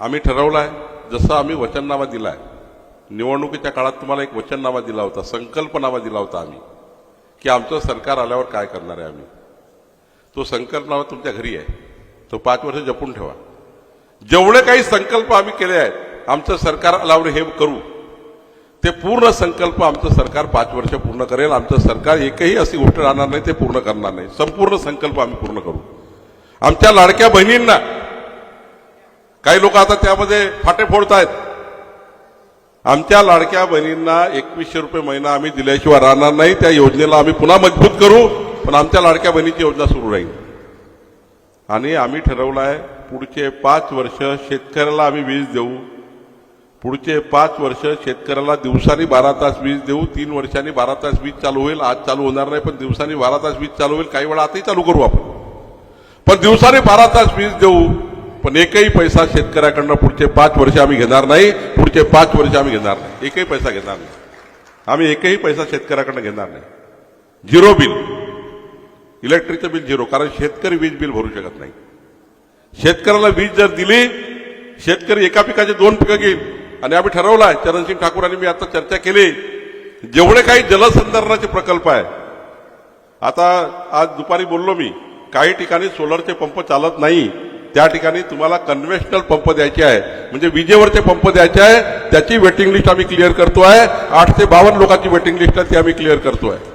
आम्ही ठरवलं आहे जसं आम्ही वचननामा दिला आहे निवडणुकीच्या काळात तुम्हाला एक वचननामा दिला होता संकल्पनामा दिला होता आम्ही. की आमचं सरकार आल्यावर काय करणार आहे आम्ही? तो संकल्पनामा तुमच्या घरी आहे. तो पाच वर्ष जपून ठेवा. जेवढे काही संकल्प आम्ही केले आहेत आमचं सरकार आल्यावर हे करू. ते पूर्ण संकल्प आमचं सरकार पाच वर्ष पूर्ण करेल. आमचं सरकार एकही अशी गोष्ट राहणार नाही ते पूर्ण करणार नाही. संपूर्ण संकल्प आम्ही पूर्ण करू. आमच्या लाडक्या बहिणींना काही लोक आता त्यामध्ये फाटे फोडतायत. आमच्या लाडक्या बहिणींना एकवीसशे रुपये महिना आम्ही दिल्याशिवाय राहणार नाही. त्या योजनेला आम्ही पुन्हा मजबूत करू पण आमच्या लाडक्या बहिणीची योजना सुरू राहील. आणि आम्ही ठरवलं आहे पुढचे पाच वर्ष शेतकऱ्याला आम्ही वीज देऊ. पुढचे पाच वर्ष शेतकऱ्याला दिवसानी बारा तास वीज देऊ. तीन वर्षांनी बारा तास वीज चालू होईल. आज चालू होणार नाही पण दिवसानी बारा तास वीज चालू होईल. काही वेळा आताही चालू करू आपण. पण दिवसाने बारा तास वीज देऊ. पण एकही पैसा शेतकऱ्याकडनं पुढचे पाच वर्ष आम्ही घेणार नाही पुढचे पाच वर्ष आम्ही घेणार नाही. एकही पैसा घेणार नाही. आम्ही एकही पैसा शेतकऱ्याकडनं घेणार नाही. Zero bill. इलेक्ट्रिकचं बिल झिरो कारण शेतकरी वीज बिल भरू शकत नाही. शेतकऱ्याला वीज जर दिली शेतकरी एका पिकाचे दोन पिकं घेईल. आणि आम्ही ठरवलं आहे चरणसिंग ठाकूरांनी मी आता चर्चा केली जेवढे काही जलसंधारणाचे प्रकल्प आहे आता आज दुपारी बोललो मी काही ठिकाणी सोलरचे पंप चालत नाही त्या ठिकाणी तुम्हाला कन्व्हेन्शनल पंप द्यायचे आहे. म्हणजे विजेवरचे पंप द्यायचे आहे त्याची वेटिंग लिस्ट आम्ही क्लिअर करतोय. आठ ते बावन्न लोकांची वेटिंग लिस्ट आहे ती आम्ही क्लिअर करतो आहे